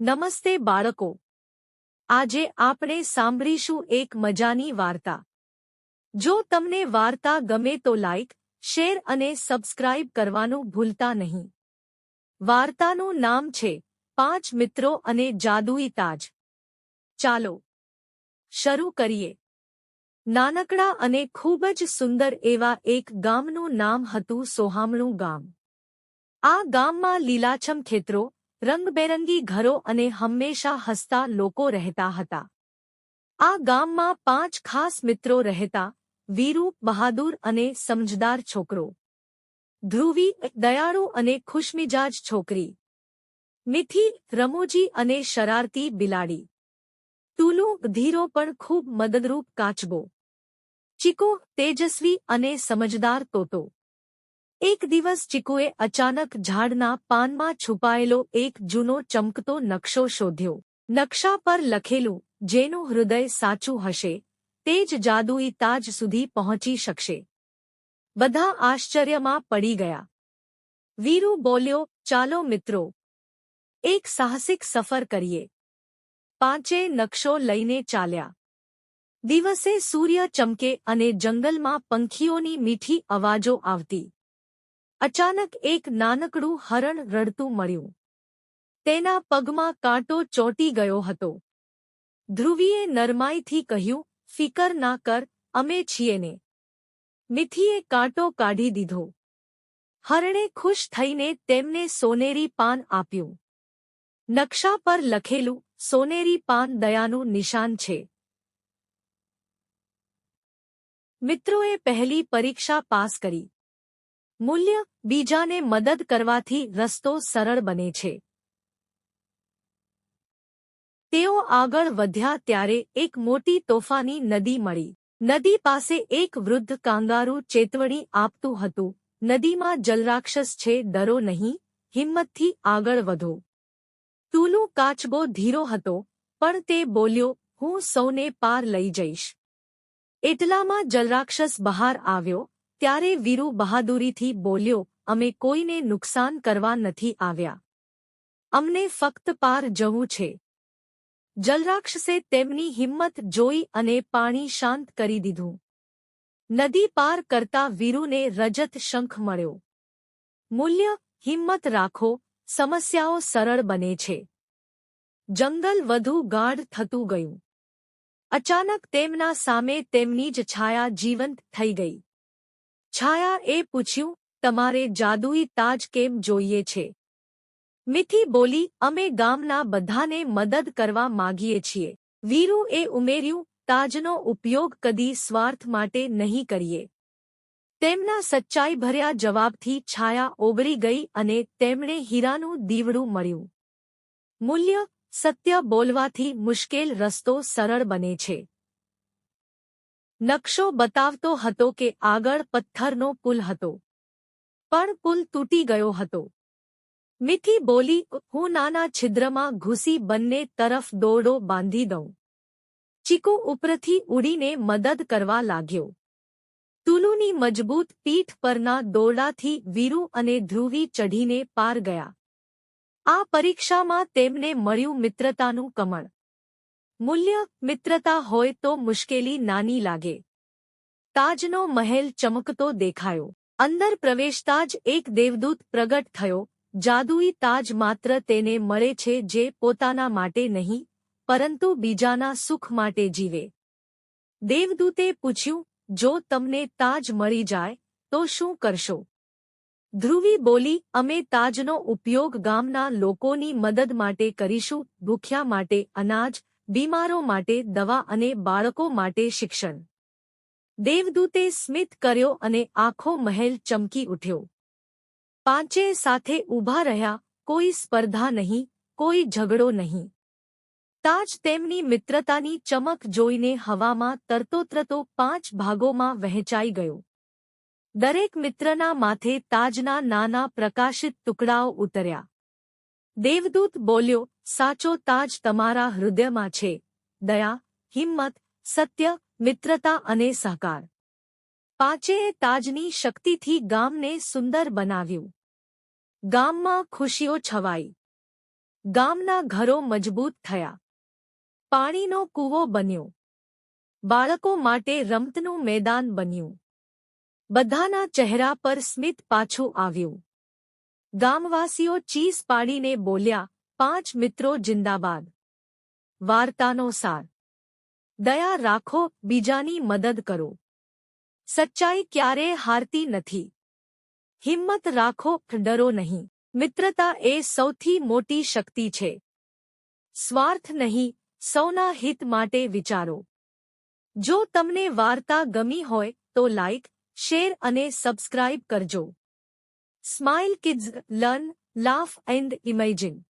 નમસ્તે બાળકો. આજે આપણે સાંભળીશું એક મજાની વાર્તા. જો તમને વાર્તા ગમે તો લાઇક શેર અને સબસ્ક્રાઇબ કરવાનું ભૂલતા નહીં. વાર્તાનું નામ છે પાંચ મિત્રો અને જાદુઈ તાજ. ચાલો, શરૂ કરીએ. નાનકડા અને ખૂબ જ સુંદર એવા એક ગામનું નામ હતું સોહામણું ગામ. આ ગામમાં લીલાછમ ખેતરો રંગબેરંગી ઘરો અને હંમેશા હસતા લોકો રહેતા હતા. આ ગામમાં પાંચ ખાસ મિત્રો રહેતા, વીરુ, બહાદુર અને સમજદાર છોકરો. ધ્રુવી, દયાળુ અને ખુશમિજાજ છોકરી. મિથી, રમોજી અને શરારતી બિલાડી. તુલુ, ધીરો પણ ખૂબ મદદરૂપ કાચબો. ચીકો, તેજસ્વી અને સમજદાર તોતો. એક દિવસ ચીકુએ અચાનક ઝાડના પાનમાં છુપાયેલો એક જૂનો ચમકતો નકશો શોધ્યો. નકશા પર લખેલું, જેનું હૃદય સાચું હશે, તે જ જાદુઈ તાજ સુધી પહોંચી શકશે. બધા આશ્ચર્યમાં પડી ગયા. વીરુ બોલ્યો, ચાલો મિત્રો, એક સાહસિક સફર કરીએ. પાંચે નકશો લઈને ચાલ્યા. દિવસે સૂર્ય ચમકે અને જંગલમાં પંખીઓની મીઠી અવાજો આવતી. અચાનક એક નાનકડું હરણ રડતું મળ્યું. તેના પગમાં કાંટો ચોંટી ગયો હતો. ધ્રુવીએ નરમાઈથી કહ્યું, ફિકર ના કર, અમે છીએ ને. મિથીએ કાંટો કાઢી દીધો. હરણે ખુશ થઈને તેમને સોનેરી પાન આપ્યું. નકશા પર લખેલું, સોનેરી પાન દયાનું નિશાન છે. મિત્રોએ પહેલી પરીક્ષા પાસ કરી. મૂલ્ય બીજાને મદદ કરવાથી રસ્તો સરળ બને છે. તેઓ આગળ વધ્યા ત્યારે એક મોટી તોફાની નદી મળી. નદી પાસે એક વૃદ્ધ કાંગારું ચેતવણી આપતું હતું. નદીમાં જલરાક્ષસ છે, ડરો નહીં, હિંમતથી આગળ વધો. તુલુ કાચબો ધીરો હતો, પણ તે બોલ્યો, હું સૌને પાર લઈ જઈશ. એટલામાં જલરાક્ષસ બહાર આવ્યો ત્યારે વીરુ બહાદુરીથી બોલ્યો, અમે કોઈને નુકસાન કરવા નથી આવ્યા. અમને ફક્ત પાર જવું છે. જલરાક્ષસે તેમની હિંમત જોઈ અને પાણી શાંત કરી દીધું. નદી પાર કરતા વીરુને રજત શંખ મળ્યો. મૂલ્ય, હિંમત રાખો, સમસ્યાઓ સરળ બને છે. જંગલ વધુ ગાઢ થતું ગયું. અચાનક તેમના સામે તેમની જ છાયા જીવંત થઈ ગઈ. છાયા એ પૂછ્યું, તમારે જાદુઈ તાજ કેમ જોઈએ છે? મિથી બોલી, અમે ગામના બધાને મદદ કરવા માગીએ છીએ. વીરુએ ઉમેર્યું, તાજનો ઉપયોગ કદી સ્વાર્થ માટે નહીં કરીએ. તેમના સચ્ચાઈ ભર્યા જવાબથી છાયા ઓગળી ગઈ અને તેમણે હીરાનું દીવડું મળ્યું. મૂલ્ય, સત્ય બોલવાથી મુશ્કેલ રસ્તો સરળ બને છે. નકશો બતાવતો હતો કે આગળ પથ્થરનો પુલ હતો. પણ પુલ તૂટી ગયો હતો. મિથી બોલી, હું નાના છિદ્રમાં ઘૂસી બંને તરફ દોરડો બાંધી દઉં. ચીકુ ઉપરથી ઉડીને મદદ કરવા લાગ્યો. તુલુની મજબૂત પીઠ પરના દોરડાથી વીરુ અને ધ્રુવી ચઢીને પાર ગયા. આ પરીક્ષામાં તેમને મળ્યું મિત્રતાનું કમળ. મૂલ્ય, મિત્રતા હોય તો મુશ્કેલી નાની લાગે. તાજનો મહેલ ચમકતો દેખાયો. અંદર પ્રવેશતા જ એક દેવદૂત પ્રગટ થયો. જાદુઈ તાજ માત્ર તેને મળે છે જે પોતાના માટે નહીં, પરંતુ બીજાના સુખ માટે જીવે. દેવદૂતે પૂછ્યું, જો તમને તાજ મળી જાય, તો શું કરશો? ધ્રુવી બોલી, અમે તાજનો ઉપયોગ ગામના લોકોની મદદ માટે કરીશું, ભૂખ્યા માટે અનાજ બીમારો માટે દવા અને બાળકો માટે શિક્ષણ. દેવદૂતે સ્મિત કર્યો અને આખો મહેલ ચમકી ઉઠ્યો. પાંચે સાથે ઊભા રહ્યા, કોઈ સ્પર્ધા નહીં, કોઈ ઝઘડો નહીં. તાજ તેમની મિત્રતાની ચમક જોઈને હવામાં તરતોતરતો પાંચ ભાગોમાં વહેંચાઈ ગયો. દરેક મિત્રના માથે તાજના નાના પ્રકાશિત ટુકડાઓ ઉતર્યા. દેવદૂત બોલ્યો સાચો તાજ તમારા હૃદયમાં છે. દયા, હિંમત, સત્ય, મિત્રતા અને સહકાર. પાંચેય તાજની શક્તિથી ગામને સુંદર બનાવ્યું. ગામમાં ખુશીઓ છવાઈ. ગામના ઘરો મજબૂત થયા. પાણીનો કૂવો બન્યો. બાળકો માટે રમતનું મેદાન બન્યું. બધાના ચહેરા પર સ્મિત પાછું આવ્યું. ગામવાસીઓ ચીસ પાડીને બોલ્યા પાંચ મિત્રો જિંદાબાદ. વાર્તાનો સાર. દયા રાખો, બીજાની મદદ કરો. સચ્ચાઈ ક્યારે હારતી નથી. હિંમત રાખો, ડરો નહીં. મિત્રતા એ સૌથી મોટી શક્તિ છે. સ્વાર્થ નહીં, સૌના હિત માટે વિચારો. જો તમને વાર્તા ગમી હોય, તો લાઇક શેર અને સબસ્ક્રાઇબ કરજો. Smile kids, learn, laugh and imagine